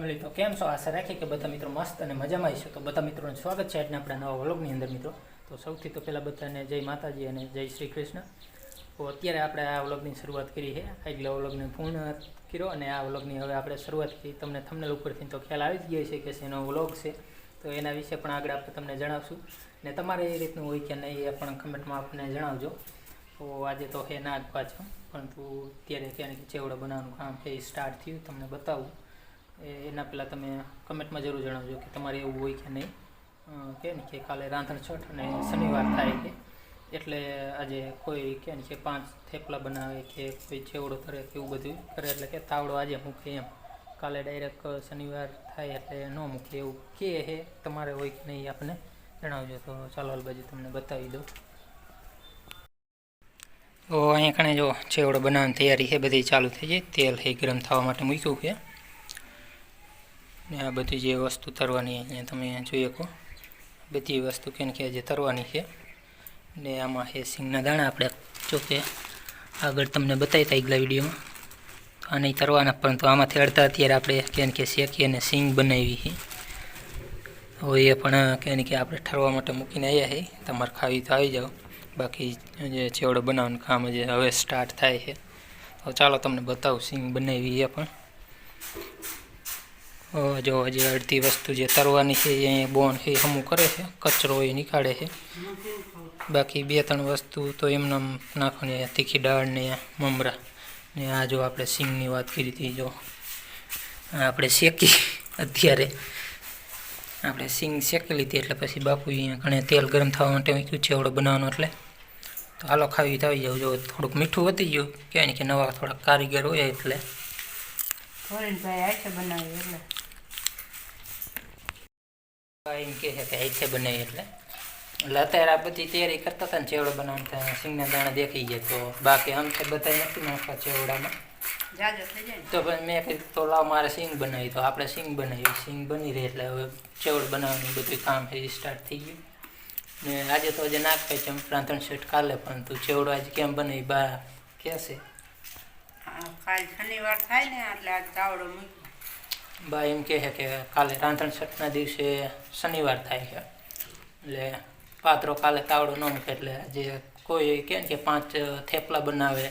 Family, તો કેમ છો? આશા રાખી કે બધા મિત્રો મસ્ત અને મજામાં હશો. તો બધા મિત્રોનું સ્વાગત છે આજના આપણા નવા વ્લોગની અંદર મિત્રો. તો સૌથી તો પહેલાં બધાને જય માતાજી અને જય શ્રી કૃષ્ણ. તો અત્યારે આપણે આ વ્લોગની શરૂઆત કરી છે. આગલા વ્લોગને પૂર્ણ કર્યો અને આ વ્લોગની હવે આપણે શરૂઆત કરી. તમને થમનેલ ઉપરથી તો ખ્યાલ આવી જ ગયો છે કે શેનો વ્લોગ છે. તો એના વિશે પણ આગળ આપણે તમને જણાવશું. ને તમારે એ રીતનું હોય કે નહીં એ પણ કમેન્ટમાં આપણને જણાવજો. તો આજે તો હે ના પાછો. પરંતુ અત્યારે ક્યાંક ચેવડો બનાવવાનું કામ છે એ સ્ટાર્ટ થયું. તમને બતાવું. એના પહેલાં તમે કમેન્ટમાં જરૂર જણાવજો કે તમારે એવું હોય કે નહીં. કે ને કે કાલે રાંધણ છઠ અને શનિવાર થાય કે. એટલે આજે કોઈ કે ને કે પાંચ થેપલા બનાવે કે કોઈ ચેવડો કરે કે એવું બધું કરે એટલે કે તાવડો આજે મૂકે એમ. કાલે ડાયરેક્ટ શનિવાર થાય એટલે ન મૂકે એવું કે હે તમારે હોય કે નહીં આપને જણાવજો. તો ચાલો બાજુ તમને બતાવી દઉં. તો અહીંયા કણે જો ચેવડો બનાવવાની તૈયારી છે, બધી ચાલુ થઈ જાય તેલ એ ગરમ થવા માટે મૂક્યું છે. ને આ બધી જે વસ્તુ તરવાની અહીંયા તમે જોઈ શકો. બધી વસ્તુ કેમ કે જે તરવાની છે. ને આમાં છે સિંગના દાણા આપણે જો કે આગળ તમને બતાવી હતા આગલા વિડીયોમાં. નહીં તરવાના પરંતુ આમાંથી અડધા અત્યારે આપણે કેમ કે શેકી અને સિંગ બનાવી છે. હવે એ પણ કેમ કે આપણે ઠરવા માટે મૂકીને આવ્યા છે. તમારે ખાવી તો આવી જાઓ. બાકી જે ચેવડો બનાવવાનું કામ જે હવે સ્ટાર્ટ થાય છે. તો ચાલો તમને બતાવું સિંગ બનાવી એ પણ. જો જે અડધી વસ્તુ જે તરવાની છે, એ અહીંયા બોન એ હમું કરે છે, કચરો એ નીકાળે છે. બાકી બે ત્રણ વસ્તુ તો એમને નાખવાની તીખી દાળ ને મમરા ને આ જો આપણે સિંગની વાત કરી હતી, જો આપણે શેકી અત્યારે. આપણે સિંગ શેકી લીધી એટલે પછી બાપુ અહીંયા ઘણે તેલ ગરમ થવા માટે મૂક્યું ચેવડો બનાવવાનો એટલે. તો હાલો ખાવી આવી જાવ જો થોડુંક મીઠું વધી ગયું કહેવાય ને કે નવા થોડાક કારીગર હોય એટલે. ભાઈ હાથે બનાવી એટલે એમ કહે છે કે હાથે બનાવી એટલે એટલે અત્યારે આ બધી તૈયારી કરતા હતા ને ચેવડો બનાવવાનું ત્યાં સિંગના દાણા દેખાઈ ગયા તો બાકી આમ તો બધા નથી નાખવા ચેવડામાં જાજો થઈ જાય ને તો પછી મેં કીધું તો લાવ મારે સિંગ બનાવી તો આપણે સિંગ બનાવી સિંગ બની રહી એટલે હવે ચેવડ બનાવવાનું બધું કામ છે એ સ્ટાર્ટ થઈ ગયું ને આજે તો હજી નાખ છે રાંધણ સેટ કાલે પણ તું ચેવડો આજે કેમ બનાવી બા કહેશે આ કાલ શનિવાર થાય ને એટલે આ તાવડો મૂક્યો. બા, એમ કહે છે કે કાલે રાંધણ છઠના દિવસે શનિવાર થાય છે. એટલે પાત્રો કાલે તાવડો ન મૂકે એટલે જે કોઈ કહે કે પાંચ થેપલા બનાવે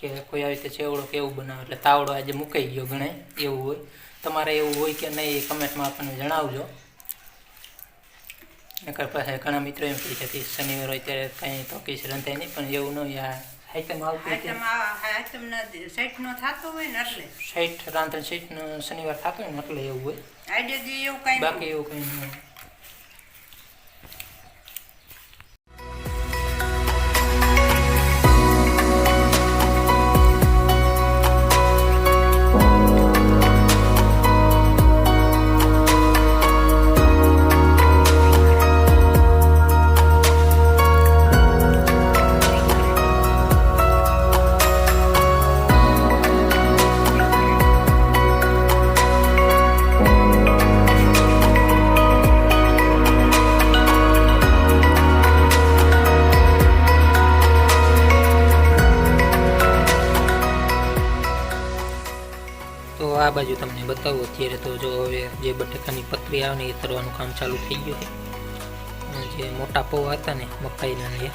કે કોઈ આવી રીતે ચેવડો કે એવું બનાવે એટલે તાવડો આજે મૂકાઈ ગયો ગણે એવું હોય. તમારે એવું હોય કે નહીં એ કમેન્ટમાં આપણને જણાવજો. નકર પાસે ઘણા મિત્રો એમ કહે છે કે શનિવાર હોય ત્યારે કાંઈ તો કીશ રંધાય નહીં, પણ એવું ન હોય આ આઈટમ આવતી આઈટમ આઈટમ ના સેટ નો થતો હોય ને એટલે. સાઈઠ રાંધણ સાઈઠનો શનિવાર થતો હોય ને એટલે એવું હોય. આઈડિયા જે એવું કાંઈ બાકી એવું કંઈ નહીં બતાવું અત્યારે તો જો હવે જે બટેકાની પતરી આવે ને એ તરવાનું કામ ચાલુ થઈ ગયું જે મોટા પૌવા હતા ને, મકાઈના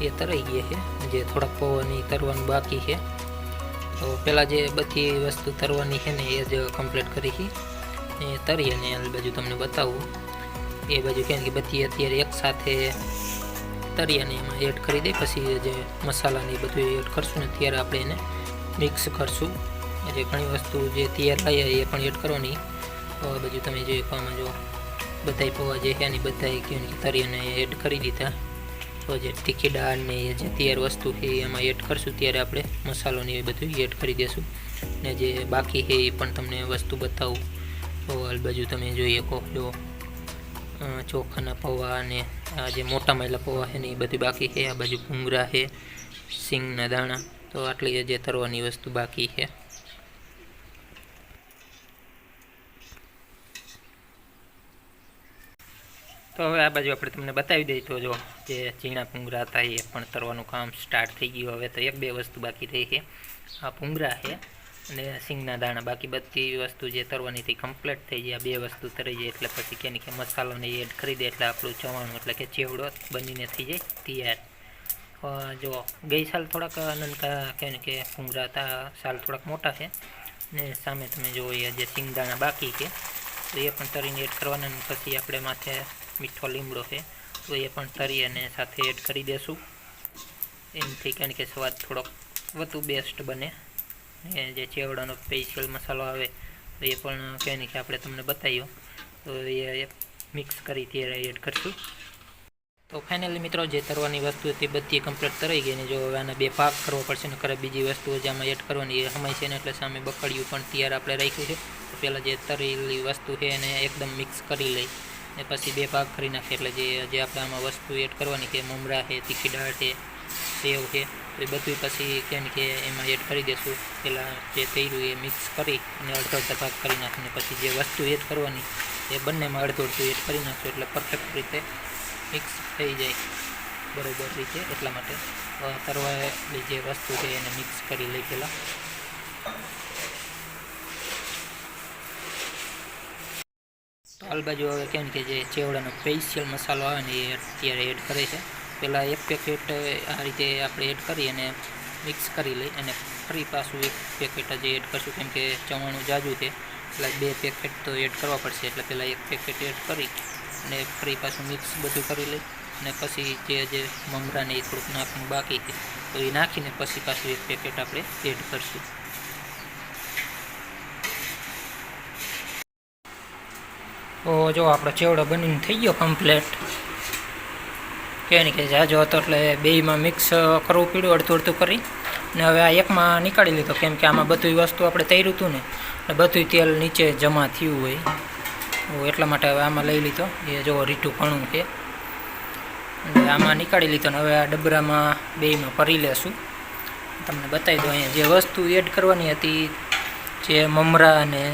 એ તરાઈ ગયા છે. જે થોડાક પૌવાની તરવાનું બાકી છે. તો પહેલાં જે બધી વસ્તુ તરવાની છે ને, એ જ કમ્પ્લીટ કરી હતી એ તરી અને આ બાજુ તમને બતાવું. એ બાજુ કેમ કે બધી અત્યારે એકસાથે તરી અને એમાં એડ કરી દે, પછી જે મસાલાને એ બધું એડ કરશું ને, ત્યારે આપણે એને મિક્સ કરશું. જે ઘણી વસ્તુ જે તૈયાર લાવ્યા એ પણ એડ કરવાની આ બાજુ તમે જોઈ આમાં જો બધાય પૌવા જે છે એની બધાય તરીને તરી એડ કરી દીધા. તો જે તીખી દાળ ને એ જે તૈયાર વસ્તુ છે એમાં એડ કરશું ત્યારે આપણે મસાલો ને એ બધું એડ કરી દેશું. ને જે બાકી છે એ પણ તમને વસ્તુ બતાવું. તો આ બાજુ તમે જોઈ શકો જો ચોખાના પૌવા અને આ જે મોટા માયલા પૌવા છે ને એ બધું બાકી છે. આ બાજુ ભૂંગરા છે, સિંગના દાણા. તો આટલી જે તરવાની વસ્તુ બાકી છે. તો હવે આ બાજુ આપણે તમને બતાવી દઈએ તો જો જે ઝીણા ભૂંગરા હતા એ પણ તરવાનું કામ સ્ટાર્ટ થઈ ગયું. હવે તો એક બે વસ્તુ બાકી રહી છે. આ ભૂંગરા છે અને સિંગના દાણા. બાકી બધી વસ્તુ જે તરવાની હતી કમ્પ્લીટ થઈ જાય બે વસ્તુ તરી જાય એટલે પછી કે કે મસાલોને એડ કરી દે એટલે આપણું ચવાણું એટલે કે ચેવડો બનીને થઈ જાય તૈયાર. જો ગઈ સાલ થોડાક નનકા કહે કે ભૂંગરા હતા. સાલ થોડાક મોટા છે. ને સામે તમે જુઓ એ જે સિંગદાણા બાકી છે, તો એ પણ તરીને એડ કરવાના પછી આપણે માથે મીઠો લીમડો છે, તો એ પણ તરી અને સાથે એડ કરી દેશું. એનાથી કહે કે સ્વાદ થોડોક વધુ બેસ્ટ બને. એ જે ચેવડાનો સ્પેશિયલ મસાલો આવે, તો એ પણ કહેને કે આપણે તમને બતાવ્યો. તો એ મિક્સ કરી ત્યારે એડ કરશું. તો ફાઇનલી મિત્રો, જે તરવાની વસ્તુ હતી, બધી કમ્પ્લીટ તરાઈ ગઈ ને જો હવે આના બે પાક કરવો પડશે ને કરે બીજી વસ્તુઓ જે આમાં એડ કરવાની એ સમય છે ને, એટલે સામે બકડિયું પણ તૈયાર આપણે રાખ્યું છે. તો પહેલાં જે તરેલી વસ્તુ છે એને એકદમ મિક્સ કરી લઈ. ને પછી બે ભાગ કરી નાખીએ એટલે જે જે આપણે આમાં વસ્તુ એડ કરવાની કે મમરા છે, તીખી દાળ છે, સેવ છે એ બધું પછી કેમ કે એમાં એડ કરી દઈશું પહેલાં જે થયેલું એ મિક્સ કરી અને અડધો અડધા ભાગ કરી નાખીને પછી જે વસ્તુ એડ કરવાની એ બંનેમાં અડધું અડધું એડ કરી નાખશું. એટલે પરફેક્ટ રીતે મિક્સ થઈ જાય. બરોબર રીતે. એટલા માટે તરવાની જે વસ્તુ છે એને મિક્સ કરી લઈ પહેલાં હાલ બાજુ હવે કેમ કે જે ચેવડાનો સ્પેશિયલ મસાલો આવે ને એ અત્યારે એડ કરે છે. પહેલાં એક પેકેટ આ રીતે આપણે એડ કરી અને મિક્સ કરી લઈ અને ફરી પાછું એક પેકેટ જે એડ કરશું. કેમ કે ચવાણું જાજુ છે. એટલે બે પેકેટ તો એડ કરવા પડશે. એટલે પહેલાં એક પેકેટ એડ કરી અને ફરી પાછું મિક્સ બધું કરી લઈ અને પછી જે જે મમરાને એ થોડુંક નાખવાનું બાકી છે, તો એ નાખીને પછી પાછું એક પેકેટ આપણે એડ કરશું. તો જો આપણો ચેવડો બનીને થઈ ગયો કમ્પ્લેટ કે કે જાજો હતો એટલે બેયમાં મિક્સ કરવું પીડ્યું, અડધું અડધું કરી. ને હવે આ એકમાં નીકાળી લીધો, કેમ કે આમાં બધું વસ્તુ આપણે તૈર્યું હતું ને, એટલે બધું તેલ નીચે જમા થયું હોય. એટલા માટે હવે આમાં લઈ લીધો. એ જો રીઠું ઘણું એટલે આમાં નીકાળી લીધો ને હવે આ ડબરામાં બેયમાં ભરી લેશું. તમને બતાવી દો અહીંયા જે વસ્તુ એડ કરવાની હતી, જે મમરા અને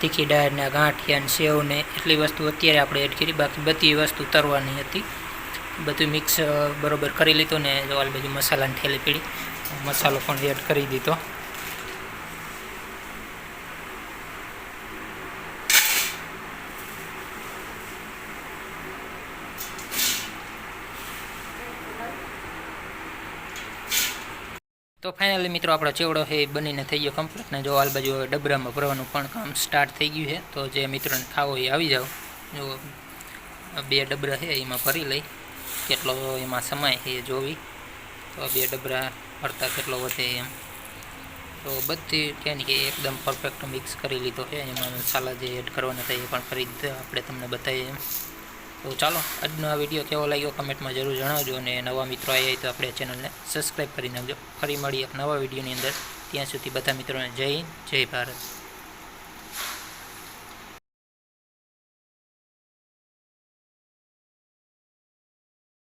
તીખી દાળ ને ગાંઠિયા ને સેવ ને એટલી વસ્તુ અત્યારે આપણે એડ કરી. બાકી બધી વસ્તુ તરવાની હતી. બધું મિક્સ બરોબર કરી લીધું ને જો આ બાજુ મસાલાની ઠેલી પીડી. મસાલો પણ એડ કરી દીધો. તો ફાઇનલી મિત્રો આપણો ચેવડો છે એ બનીને થઈ ગયો કમ્પ્લીટ ને જો હાલ બાજુ હવે ડબરામાં ભરવાનું પણ કામ સ્ટાર્ટ થઈ ગયું છે, તો જે મિત્રોને ખાવો એ આવી જાઓ. જો બે ડબરા છે એમાં ભરી લઈ. કેટલો એમાં સમય એ જોવી. તો બે ડબરા ભરતા કેટલો વધે એમ. તો બધી કે કે એકદમ પરફેક્ટ મિક્સ કરી લીધો છે, એમાં મસાલા જે એડ કરવાના થાય એ પણ કરી આપણે તમને બતાવીએ એમ. તો ચાલો, આજનો આ વીડિયો કેવો લાગ્યો કમેન્ટમાં જરૂર જણાવજો અને નવા મિત્રો આવ્યા તો આપણે ચેનલને સબસ્ક્રાઈબ કરી નાખજો. ફરી મળી એક નવા વિડીયોની અંદર. ત્યાં સુધી બધા મિત્રોને જય જય ભારત.